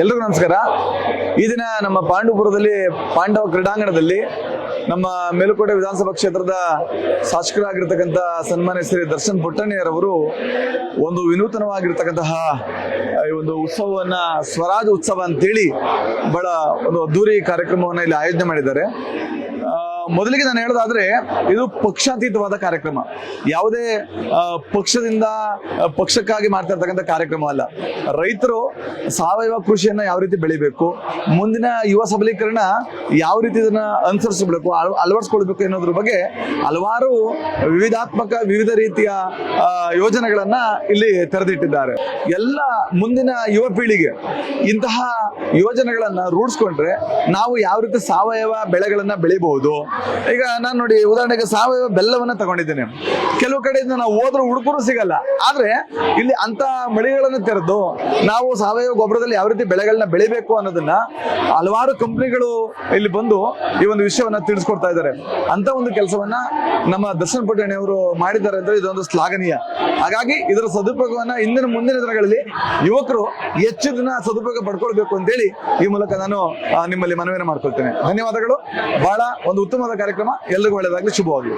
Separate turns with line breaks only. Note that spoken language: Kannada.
ಎಲ್ರಿಗೂ ನಮಸ್ಕಾರ. ಈ ದಿನ ನಮ್ಮ ಪಾಂಡವಪುರದಲ್ಲಿ ಪಾಂಡವ ಕ್ರೀಡಾಂಗಣದಲ್ಲಿ ನಮ್ಮ ಮೇಲುಕೋಟೆ ವಿಧಾನಸಭಾ ಕ್ಷೇತ್ರದ ಶಾಸಕರಾಗಿರ್ತಕ್ಕಂಥ ಸನ್ಮಾನ್ಯ ಶ್ರೀ ದರ್ಶನ್ ಪುಟ್ಟಣ್ಣಯ್ಯರವರು ಒಂದು ವಿನೂತನವಾಗಿರ್ತಕ್ಕಂತಹ ಈ ಒಂದು ಉತ್ಸವವನ್ನ, ಸ್ವರಾಜ್ ಉತ್ಸವ ಅಂತೇಳಿ ಬಹಳ ಒಂದು ಅದ್ದೂರಿ ಕಾರ್ಯಕ್ರಮವನ್ನ ಇಲ್ಲಿ ಆಯೋಜನೆ ಮಾಡಿದ್ದಾರೆ. ಮೊದಲಿಗೆ ನಾನು ಹೇಳೋದಾದ್ರೆ, ಇದು ಪಕ್ಷಾತೀತವಾದ ಕಾರ್ಯಕ್ರಮ. ಯಾವುದೇ ಪಕ್ಷದಿಂದ ಪಕ್ಷಕ್ಕಾಗಿ ಮಾಡ್ತಾ ಇರ್ತಕ್ಕಂಥ ಕಾರ್ಯಕ್ರಮ ಅಲ್ಲ. ರೈತರು ಸಾವಯವ ಕೃಷಿಯನ್ನ ಯಾವ ರೀತಿ ಬೆಳಿಬೇಕು, ಮುಂದಿನ ಯುವ ಸಬಲೀಕರಣ ಯಾವ ರೀತಿ ಇದನ್ನ ಅನುಸರಿಸಬೇಕು, ಅಳ- ಅಳವಡಿಸ್ಕೊಳ್ಬೇಕು ಅನ್ನೋದ್ರ ಬಗ್ಗೆ ಹಲವಾರು ವಿವಿಧಾತ್ಮಕ, ವಿವಿಧ ರೀತಿಯ ಯೋಜನೆಗಳನ್ನ ಇಲ್ಲಿ ತೆರೆದಿಟ್ಟಿದ್ದಾರೆ. ಎಲ್ಲ ಮುಂದಿನ ಯುವ ಪೀಳಿಗೆ ಇಂತಹ ಯೋಜನೆಗಳನ್ನ ರೂಢಿಸ್ಕೊಂಡ್ರೆ ನಾವು ಯಾವ ರೀತಿ ಸಾವಯವ ಬೆಳೆಗಳನ್ನ ಬೆಳಿಬಹುದು ಈಗ ನಾನು ನೋಡಿ ಉದಾಹರಣೆಗೆ ಸಾವಯವ ಬೆಲ್ಲವನ್ನ ತಗೊಂಡಿದ್ದೇನೆ. ಕೆಲವು ಕಡೆಯಿಂದ ನಾವು ಹೋದ್ರೂ ಹುಡುಕರು ಸಿಗಲ್ಲ. ಆದ್ರೆ ಇಲ್ಲಿ ಅಂತ ಮಳಿಗಳನ್ನು ತೆರೆದು ನಾವು ಸಾವಯವ ಗೊಬ್ಬರದಲ್ಲಿ ಯಾವ ರೀತಿ ಬೆಳೆಗಳನ್ನ ಬೆಳಿಬೇಕು ಅನ್ನೋದನ್ನ ಹಲವಾರು ಕಂಪ್ನಿಗಳು ಇಲ್ಲಿ ಬಂದು ಈ ಒಂದು ವಿಷಯವನ್ನ ತಿಳಿಸ್ಕೊಡ್ತಾ ಇದ್ದಾರೆ. ಅಂತ ಒಂದು ಕೆಲಸವನ್ನ ನಮ್ಮ ದರ್ಶನ್ ಪುಟ್ಟಣಿ ಅವರು ಮಾಡಿದ್ದಾರೆ ಅಂದ್ರೆ ಇದೊಂದು ಶ್ಲಾಘನೀಯ. ಹಾಗಾಗಿ ಇದರ ಸದುಪಯೋಗವನ್ನ ಇಂದಿನ ಮುಂದಿನ ದಿನಗಳಲ್ಲಿ ಯುವಕರು ಹೆಚ್ಚು ದಿನ ಸದುಪಯೋಗ ಪಡ್ಕೊಳ್ಬೇಕು ಅಂತೇಳಿ ಈ ಮೂಲಕ ನಾನು ನಿಮ್ಮಲ್ಲಿ ಮನವಿಯನ್ನು ಮಾಡ್ಕೊಳ್ತೇನೆ. ಧನ್ಯವಾದಗಳು. ಬಹಳ ಒಂದು ಉತ್ತಮವಾದ ಕಾರ್ಯಕ್ರಮ. ಎಲ್ರಿಗೂ ಒಳ್ಳೆಯದಾಗಲಿ ಶುಭವಾಗಲಿ.